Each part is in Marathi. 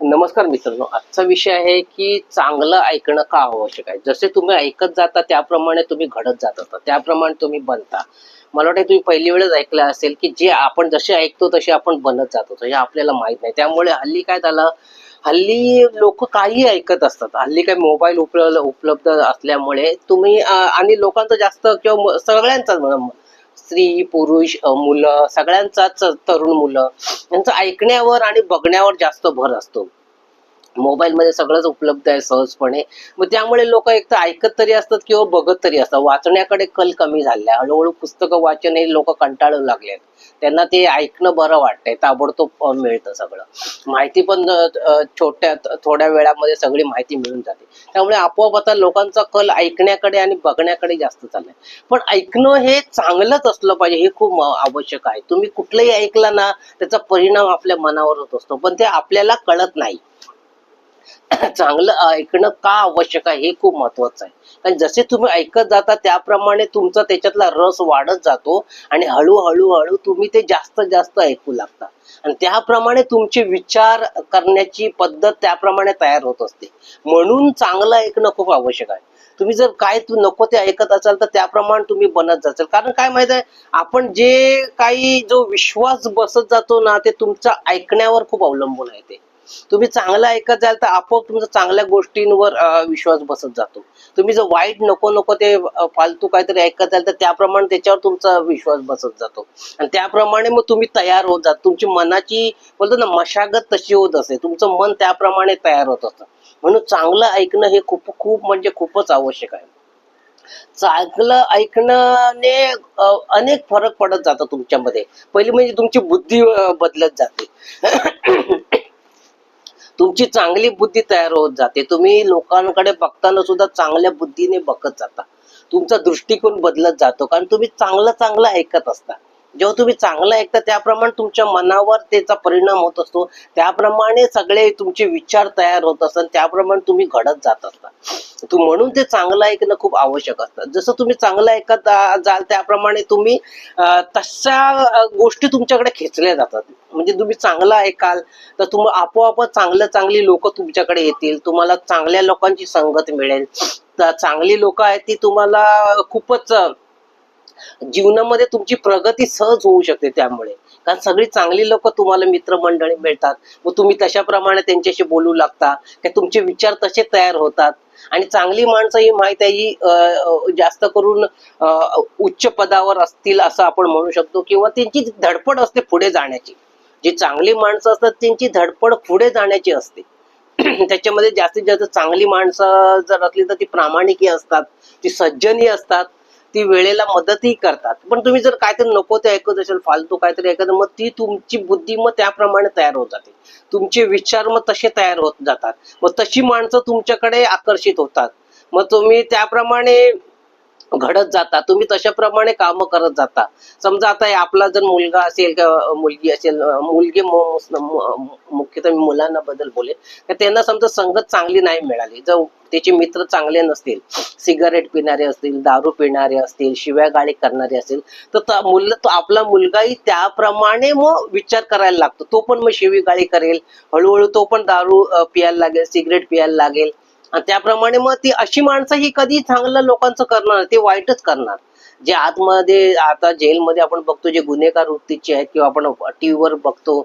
नमस्कार मित्रांनो आजचा विषय आहे की चांगलं ऐकणं का आवश्यक आहे? जसे तुम्ही ऐकत जाता त्याप्रमाणे तुम्ही घडत जात. असता त्याप्रमाणे तुम्ही बनता. मला वाटतं तुम्ही पहिली वेळच ऐकलं असेल की जे आपण जसे ऐकतो तसे आपण बनत जातो. हे आपल्याला माहीत नाही. त्यामुळे हल्ली काय झालं? हल्ली लोक काही ऐकत असतात. हल्ली काय मोबाईल उपलब्ध उपलब्ध असल्यामुळे तुम्ही आणि लोकांचं जास्त किंवा सगळ्यांचा सगळ्यांचाच स्त्री पुरुष मुलं सगळ्यांचाच तरुण मुलं यांचं ऐकण्यावर आणि बघण्यावर जास्त भर असतो. मोबाईल मध्ये सगळंच उपलब्ध आहे सहजपणे. मग त्यामुळे लोक एक तर ऐकत तरी असतात किंवा बघत तरी असतात. वाचण्याकडे कल कमी झालाय हळूहळू पुस्तकं वाचन हे लोक कंटाळू लागलेत. त्यांना ते ऐकणं बरं वाटतंय. ताबडतोब मिळतं सगळं. माहिती पण छोट्या थोड्या वेळामध्ये सगळी माहिती मिळून जाते. त्यामुळे आपोआप आता लोकांचा कल ऐकण्याकडे आणि बघण्याकडे जास्त चाललाय. पण ऐकणं हे चांगलंच असलं पाहिजे हे खूप आवश्यक आहे. तुम्ही कुठलंही ऐकलं ना त्याचा परिणाम आपल्या मनावर होत असतो. पण ते आपल्याला कळत नाही. चांगलं ऐकणं का आवश्यक आहे हे खूप महत्वाचं आहे. कारण जसे तुम्ही ऐकत जाता त्याप्रमाणे तुमचा त्याच्यातला रस वाढत जातो आणि हळूहळू हळू तुम्ही ते जास्त जास्त ऐकू लागता. आणि त्याप्रमाणे तुमचे विचार करण्याची पद्धत त्याप्रमाणे तयार होत असते. म्हणून चांगलं ऐकणं खूप आवश्यक आहे. तुम्ही जर काय तू नको ते ऐकत असाल तर त्याप्रमाणे तुम्ही बनत जाचाल कारण काय माहीत आहे? आपण जे काही जो विश्वास बसत जातो ना ते तुमच्या ऐकण्यावर खूप अवलंबून आहे ते. तुम्ही चांगलं ऐकत जाल तर आपोआप तुमचा चांगल्या गोष्टींवर विश्वास बसत जातो. तुम्ही जर वाईट नको नको ते फालतू काहीतरी ऐकत जाल तर त्याप्रमाणे त्याच्यावर तुमचा विश्वास बसत जातो. आणि त्याप्रमाणे मग तुम्ही तयार होत जात. तुमची मनाची बोलतो ना मशागत तशी होत असते. तुमचं मन त्याप्रमाणे तयार होत असतं. म्हणून चांगलं ऐकणं हे खूप खूप म्हणजे खूपच आवश्यक आहे. चांगलं ऐकण्याने अनेक फरक पडत जातो तुमच्यामध्ये. पहिली म्हणजे तुमची बुद्धी बदलत जाते. तुमची चांगली बुद्धी तयार होत जाते. तुम्ही लोकांकडे बघताना सुद्धा चांगल्या बुद्धीने बघत जाता. तुमचा दृष्टिकोन बदलत जातो. कारण तुम्ही चांगलं चांगलं ऐकत असता. जेव्हा तुम्ही चांगलं ऐकता त्याप्रमाणे तुमच्या मनावर त्याचा परिणाम होत असतो. त्याप्रमाणे सगळे तुमचे विचार तयार होत असतात. त्याप्रमाणे तुम्ही घडत जात असता. तू म्हणून ते चांगलं ऐकणं खूप आवश्यक असतं. जसं तुम्ही चांगलं ऐकत जाल त्याप्रमाणे तुम्ही तशा गोष्टी तुमच्याकडे खेचल्या जातात. म्हणजे तुम्ही चांगलं ऐकाल तर तुम्हाला आपोआप चांगलं चांगली लोक तुमच्याकडे येतील. तुम्हाला चांगल्या लोकांची संगत मिळेल. तर चांगली लोक आहेत ती तुम्हाला खूपच जीवनामध्ये तुमची प्रगती सहज होऊ शकते त्यामुळे. कारण सगळी चांगली लोक तुम्हाला मित्रमंडळी मिळतात. व तुम्ही तशाप्रमाणे त्यांच्याशी बोलू लागता. की तुमचे विचार तसे तयार होतात. आणि चांगली माणसं ही माहीत आहे ही जास्त करून उच्च पदावर असतील असं आपण म्हणू शकतो. किंवा त्यांची धडपड असते पुढे जाण्याची. जी चांगली माणसं असतात त्यांची धडपड पुढे जाण्याची असते. त्याच्यामध्ये जास्तीत जास्त चांगली माणसं जर असली तर ती प्रामाणिकही असतात. ती सज्जनही असतात. ती वेळेला मदतही करतात. पण तुम्ही जर काहीतरी नको ते ऐकत असेल फालतू काहीतरी ऐकत मग ती तुमची बुद्धी मग त्याप्रमाणे तयार होत जाते. तुमचे विचार मग तसे तयार होत जातात. मग तशी माणसं तुमच्याकडे आकर्षित होतात. मग तुम्ही त्याप्रमाणे घडत जाता. तुम्ही तशाप्रमाणे काम करत जाता. समजा आता हे आपला जर मुलगा असेल किंवा मुलगी असेल मुलगी मुख्यतः मी मुलांना बद्दल बोले तर त्यांना समजा संगत चांगली नाही मिळाली जर त्याचे मित्र चांगले नसतील सिगारेट पिणारे असतील दारू पिणारे असतील शिव्या गाळी करणारे असतील तर मुलं मुल तो आपला मुलगाही त्याप्रमाणे मग विचार करायला लागतो. तो पण मग शिवी गाळी करेल हळूहळू तो पण दारू पियायला लागेल सिगरेट पियायला लागेल. त्याप्रमाणे मग ती अशी माणसं ही कधी चांगलं लोकांचं करणार ते वाईटच करणार. जे आतमध्ये आता जेलमध्ये आपण बघतो जे गुन्हेगार वृत्तीचे आहेत किंवा आपण टीव्हीवर बघतो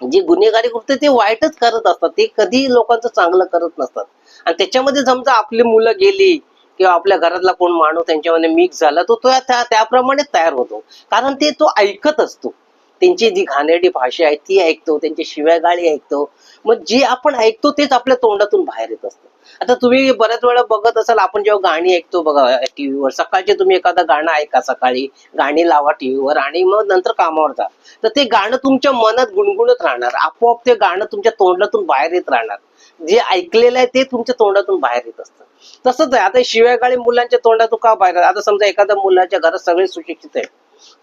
जे गुन्हेगारी कृत्य ते वाईटच करत असतात. ते कधी लोकांचं चांगलं करत नसतात. आणि त्याच्यामध्ये समजा आपली मुलं गेली किंवा आपल्या घरातला कोण माणूस त्यांच्यामध्ये मिक्स झाला तो तो त्याप्रमाणे तयार होतो. कारण ते तो ऐकत असतो. त्यांची जी घाणेरडी भाषा आहे ती ऐकतो त्यांची शिव्यागाळी ऐकतो. मग जे आपण ऐकतो तेच आपल्या तोंडातून बाहेर येत असतं. आता तुम्ही बऱ्याच वेळा बघत असाल आपण जेव्हा गाणी ऐकतो बघा टीव्हीवर सकाळचे तुम्ही एखादं गाणं ऐका सकाळी गाणी लावा टीव्हीवर आणि मग नंतर कामावर जा. तर ते गाणं तुमच्या मनात गुणगुणत राहणार आपोआप ते गाणं तुमच्या तोंडातून बाहेर येत राहणार. जे ऐकलेलं आहे ते तुमच्या तोंडातून बाहेर येत असतं. तसंच आहे आता शिव्यागाळी मुलांच्या तोंडातून का बाहेर आता समजा एखाद्या मुलाच्या घरात सगळे सुशिक्षित आहे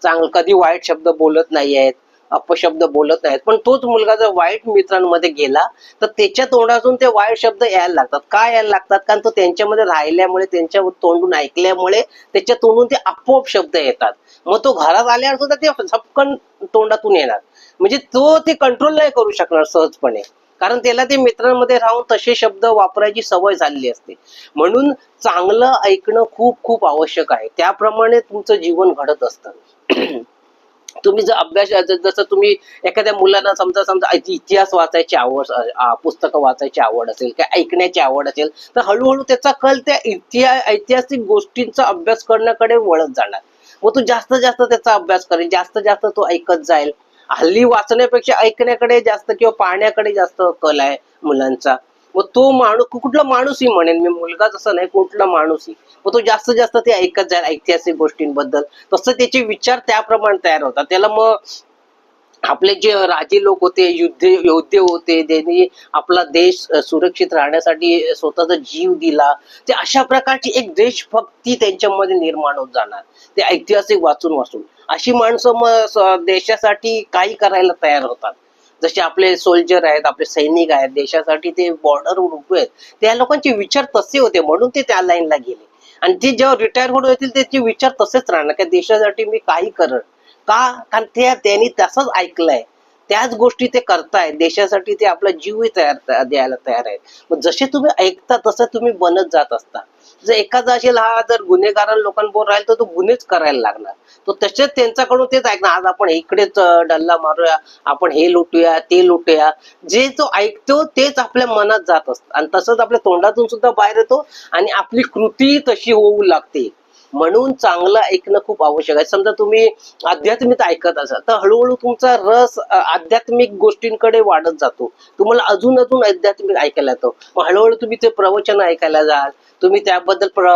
चांगलं कधी वाईट शब्द बोलत नाही आहेत अपशब्द बोलत नाहीत पण तोच मुलगा जर वाईट मित्रांमध्ये गेला तर त्याच्या तोंडातून ते वाईट शब्द यायला लागतात. का यायला लागतात? कारण तो त्यांच्यामध्ये राहिल्यामुळे त्यांच्या तोंडून ऐकल्यामुळे त्याच्या तोंडून ते आपोआप शब्द येतात. मग तो घरात आल्यावर सुद्धा ते झपकन तोंडातून येणार. म्हणजे तो ते कंट्रोल नाही करू शकणार सहजपणे. कारण त्याला ते मित्रांमध्ये राहून तसे शब्द वापरायची सवय झालेली असते. म्हणून चांगलं ऐकणं खूप खूप आवश्यक आहे. त्याप्रमाणे तुमचं जीवन घडत असतं. तुम्ही जर अभ्यास जसं तुम्ही एखाद्या मुलांना समजा समजा इतिहास वाचायची आवड पुस्तकं वाचायची आवड असेल किंवा ऐकण्याची आवड असेल तर हळूहळू त्याचा कल त्या इतिहास ऐतिहासिक गोष्टींचा अभ्यास करण्याकडे वळत जाणार. मग तो जास्त जास्त त्याचा अभ्यास करेल जास्त जास्त तो ऐकत जाईल. हल्ली वाचण्यापेक्षा ऐकण्याकडे जास्त किंवा पाहण्याकडे जास्त कल आहे मुलांचा. मग तो माणूस कुठला माणूसही म्हणेन मी मुलगा जसा नाही कुठला माणूसही. मग तो जास्तीत जास्त ते ऐकत जाईल ऐतिहासिक गोष्टींबद्दल. तसं त्याचे विचार त्याप्रमाणे तयार होतात. त्याला मग आपले जे राजे लोक होते युद्ध योद्धे होते त्यांनी आपला देश सुरक्षित राहण्यासाठी स्वतःचा जीव दिला. ते अशा प्रकारची एक देशभक्ती त्यांच्यामध्ये निर्माण होत जाणार. ते ऐतिहासिक वाचून वाचून. अशी माणसं मग देशासाठी काही करायला तयार होतात. जसे आपले सोल्जर आहेत आपले सैनिक आहेत देशासाठी ते बॉर्डरवर उभे आहेत. त्या लोकांचे विचार तसे होते म्हणून ते त्या लाईनला गेले. आणि ते जेव्हा रिटायर होऊन येतील त्याचे विचार तसेच राहणार. की देशासाठी मी काही करण का? कारण ते त्यांनी तसंच ऐकलंय. त्याच गोष्टी ते करतायत देशासाठी ते आपला जीवही तयार द्यायला तयार आहेत. मग जसे तुम्ही ऐकता तसं तुम्ही बनत जात असता. जर एखादा असेल हा जर गुन्हेगार लोकांबरोबर राहील तर तो गुन्हेच करायला लागणार. तो तसेच त्यांच्याकडून तेच ऐकणार. आज आपण इकडेच डल्ला मारूया आपण हे लुटूया ते लुटूया. जे तो ऐकतो तेच आपल्या मनात जात असतं. आणि तसंच आपल्या तोंडातून सुद्धा बाहेर येतो आणि आपली कृती तशी होऊ लागते. म्हणून चांगलं ऐकणं खूप आवश्यक आहे. समजा तुम्ही आध्यात्मिक ऐकत असाल तर हळूहळू तुमचा रस आध्यात्मिक गोष्टींकडे वाढत जातो. तुम्हाला अजून अजून आध्यात्मिक ऐकायला येतो. मग हळूहळू तुम्ही ते प्रवचन ऐकायला जाल तुम्ही त्याबद्दल प्र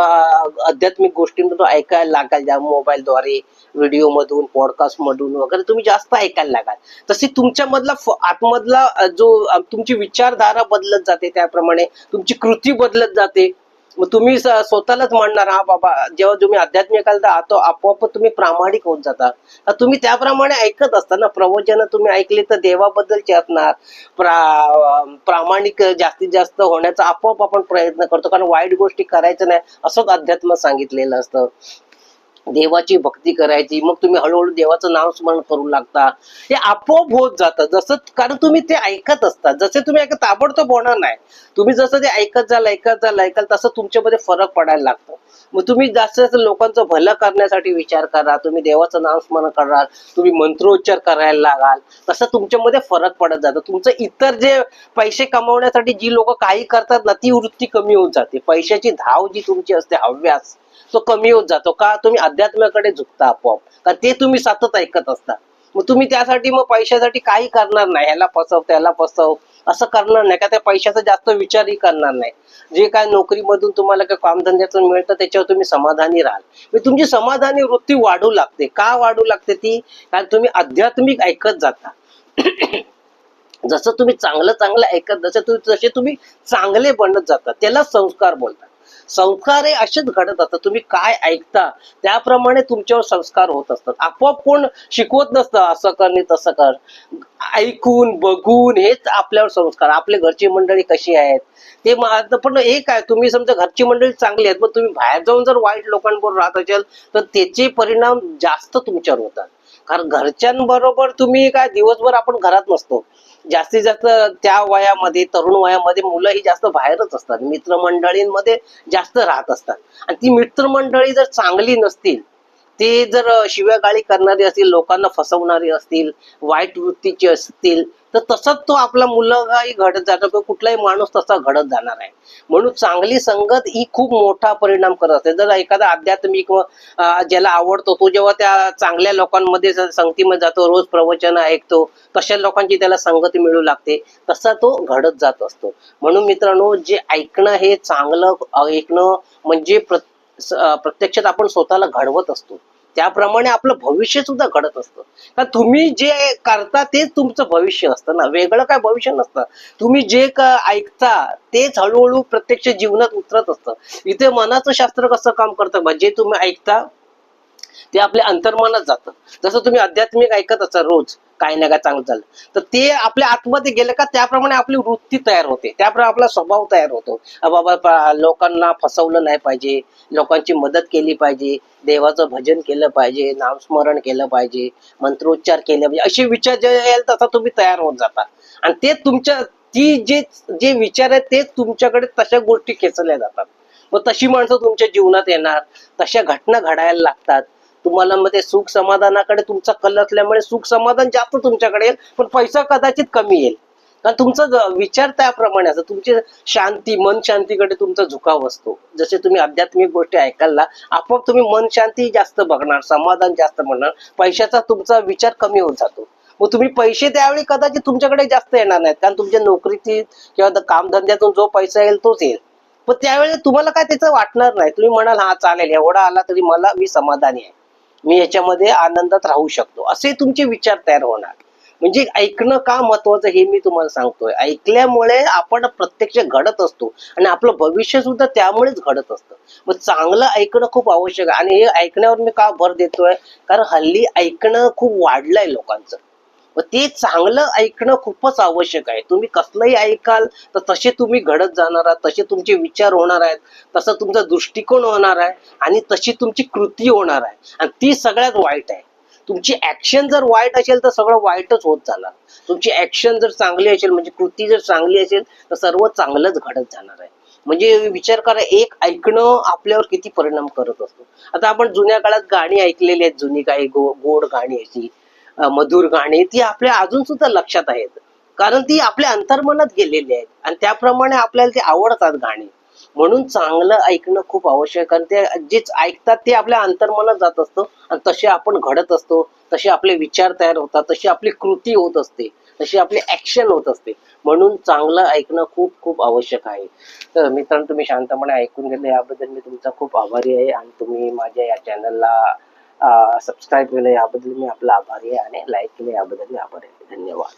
आध्यात्मिक गोष्टींमधून ऐकायला लागाल ज्या मोबाईलद्वारे व्हिडिओ मधून पॉडकास्ट मधून वगैरे तुम्ही जास्त ऐकायला लागाल. तशी तुमच्यामधला आतमधला जो तुमची विचारधारा बदलत जाते त्याप्रमाणे तुमची कृती बदलत जाते. मग तुम्ही स्वतःलाच म्हणणार हा बाबा जेव्हा तुम्ही आध्यात्मिकाला तर आपोआप तुम्ही प्रामाणिक होत जाता. तुम्ही त्याप्रमाणे ऐकत असता ना प्रवचन तुम्ही ऐकले तर देवाबद्दलचे असणार प्रा प्रामाणिक जास्तीत जास्त होण्याचा आपोआप आपण प्रयत्न करतो. कारण वाईट गोष्टी करायचं नाही असंच अध्यात्म सांगितलेलं असतं. देवाची भक्ती करायची मग तुम्ही हळूहळू देवाचं नाव स्मरण करू लागता. हे आपोआप होत जातं. जसं कारण तुम्ही ते ऐकत असता. जसे तुम्ही ऐकत ताबडतोब होणार नाही तुम्ही जसं ते ऐकत जाल ऐकत जाल ऐकाल तसं तुमच्यामध्ये फरक पडायला लागतो. मग तुम्ही जास्त जास्त लोकांचं भलं करण्यासाठी विचार करा. तुम्ही देवाचं नाव स्मरण कराल. तुम्ही मंत्रोच्चार करायला लागाल. तसं तुमच्यामध्ये फरक पडत जातो. तुमचं इतर जे पैसे कमवण्यासाठी जी लोक काही करतात ना ती वृत्ती कमी होऊन जाते. पैशाची धाव जी तुमची असते हव्यास तो कमी होत जातो. का? तुम्ही अध्यात्माकडे झुकता आपोआप. का ते तुम्ही सतत ऐकत असता. मग तुम्ही त्यासाठी मग पैशासाठी काही करणार नाही. ह्याला फसव त्याला फसव. असं करणार नाही. का त्या पैशाचा जास्त विचारही करणार नाही. जे काय नोकरीमधून तुम्हाला काय कामधंद्याचं मिळतं त्याच्यावर तुम्ही समाधानी राहाल. मग तुमची समाधानी वृत्ती वाढू लागते. का वाढू लागते ती? कारण तुम्ही आध्यात्मिक ऐकत जाता. जसं तुम्ही चांगलं चांगलं ऐकत जसं तुम्ही जसे तुम्ही चांगले बनत जाता त्याला संस्कार बोलतात. संस्कार हे असेच घडत असतात. तुम्ही काय ऐकता त्याप्रमाणे तुमच्यावर संस्कार होत असतात. आपोआप कोण शिकवत नसतं असं कर नाही तसं कर. ऐकून बघून हेच आपल्यावर संस्कार. आपले घरची मंडळी कशी आहेत? ते पण एक आहे तुम्ही समजा घरची मंडळी चांगली आहेत पण तुम्ही बाहेर जाऊन जर वाईट लोकांबरोबर राहत असाल तर त्याचे परिणाम जास्त तुमच्यावर होतात. कारण घरच्यांबरोबर तुम्ही काय दिवसभर आपण घरात नसतो. जास्तीत जास्त त्या वयामध्ये तरुण वयामध्ये मुलं ही जास्त बाहेरच असतात. मित्रमंडळींमध्ये जास्त राहत असतात. आणि ती मित्रमंडळी जर चांगली नसतील ते जर शिव्यागाळी करणारी असतील लोकांना फसवणारी असतील वाईट वृत्तीचे असतील तर तसाच तो आपला मुलगाही घडत जातो किंवा कुठलाही माणूस तसा घडत जाणार आहे. म्हणून चांगली संगत ही खूप मोठा परिणाम करत असते. जर एखादा आध्यात्मिक ज्याला आवडतो तो जेव्हा त्या चांगल्या लोकांमध्ये संगतीमध्ये जातो रोज प्रवचन ऐकतो तशा लोकांची त्याला संगती मिळू लागते तसा तो घडत जात असतो. म्हणून मित्रांनो जे ऐकणं हे चांगलं ऐकणं म्हणजे प्रत्येक प्रत्यक्षात आपण स्वतःला घडवत असतो. त्याप्रमाणे आपलं भविष्य सुद्धा घडत असतं. का तुम्ही जे करता तेच तुमचं भविष्य असतं ना. वेगळं काय भविष्य नसतं. तुम्ही जे ऐकता तेच हळूहळू प्रत्यक्ष जीवनात उतरत असतं. इथे मनाचं शास्त्र कसं काम करतं? म्हणजे जे तुम्ही ऐकता ते आपल्या अंतर्मनात जातं. जसं तुम्ही आध्यात्मिक ऐकत असाल रोज काय ना काय चांगलं झालं तर ते आपल्या आतमध्ये गेलं का त्याप्रमाणे आपली वृत्ती तयार होते. त्याप्रमाणे आपला स्वभाव तयार होतो. बाबा लोकांना फसवलं नाही पाहिजे लोकांची मदत केली पाहिजे देवाचं भजन केलं पाहिजे नामस्मरण केलं पाहिजे मंत्रोच्चार केले पाहिजे असे विचार जे येईल तसा तुम्ही तयार होत जाता. आणि ते तुमच्या ती जे जे विचार आहेत ते तुमच्याकडे तशा गोष्टी खेचल्या जातात. मग तशी माणसं तुमच्या जीवनात येणार. तशा घटना घडायला लागतात. तुम्हाला मग ते सुख समाधानाकडे तुमचा कल असल्यामुळे सुख समाधान जास्त तुमच्याकडे येईल पण पैसा कदाचित कमी येईल. कारण तुमचा विचार त्याप्रमाणे असतो. तुमची शांती मन शांतीकडे तुमचा झुकाव असतो. जसे तुम्ही आध्यात्मिक गोष्टी ऐकायला आपोआप तुम्ही मन शांती जास्त बघणार समाधान जास्त म्हणणार. पैशाचा तुमचा विचार कमी होत जातो. मग तुम्ही पैसे त्यावेळी कदाचित तुमच्याकडे जास्त येणार नाहीत. कारण तुमच्या नोकरीतील किंवा कामधंद्यातून जो पैसा येईल तोच येईल. पण त्यावेळेला तुम्हाला काय त्याचं वाटणार नाही? तुम्ही म्हणाल हा चालेल एवढा आला तरी मला मी समाधानी आहे. मी याच्यामध्ये आनंदात राहू शकतो. असे तुमचे विचार तयार होणार. म्हणजे ऐकणं का महत्वाचं हे मी तुम्हाला सांगतोय. ऐकल्यामुळे आपण प्रत्यक्ष घडत असतो आणि आपलं भविष्य सुद्धा त्यामुळेच घडत असतं. मग चांगलं ऐकणं खूप आवश्यक आहे. आणि हे ऐकण्यावर मी का भर देतोय? कारण हल्ली ऐकणं खूप वाढलंय लोकांचं. ते चांगलं ऐकणं खूपच आवश्यक आहे. तुम्ही कसलंही ऐकाल तर तसे तुम्ही घडत जाणार आहात तसे तुमचे विचार होणार आहेत तसा तुमचा दृष्टिकोन होणार आहे आणि तशी तुमची कृती होणार आहे. आणि ती सगळ्यात वाईट आहे. तुमची ऍक्शन जर वाईट असेल तर सगळं वाईटच होत जाणार. तुमची ऍक्शन जर चांगली असेल म्हणजे कृती जर चांगली असेल तर सर्व चांगलंच घडत जाणार आहे. म्हणजे विचार करा एक ऐकणं आपल्यावर किती परिणाम करत असतो. आता आपण जुन्या काळात गाणी ऐकलेली आहेत जुनी काही गो गोड गाणी अशी. मधुर गाणी ती आपल्या अजून सुद्धा लक्षात आहेत. कारण ती आपल्या अंतर्मनात गेलेली आहेत. आणि त्याप्रमाणे आपल्याला ते आवडतात गाणी. म्हणून चांगलं ऐकणं खूप आवश्यक आहे. कारण ते जे ऐकतात ते आपल्या अंतर्मनात जात असतं. आणि तसे आपण घडत असतो तसे आपले विचार तयार होतात तशी आपली कृती होत असते तशी आपली ऍक्शन होत असते. म्हणून चांगलं ऐकणं खूप खूप आवश्यक आहे. तर मित्रांनो तुम्ही शांतपणे ऐकून घेतलं. याबद्दल मी तुमचा खूप आभारी आहे. आणि तुम्ही माझ्या या चॅनलला सबस्क्राईब केलं याबद्दल मी आपला आभारी आहे आणि लाईक केलं याबद्दल मी आभारी आहे. धन्यवाद.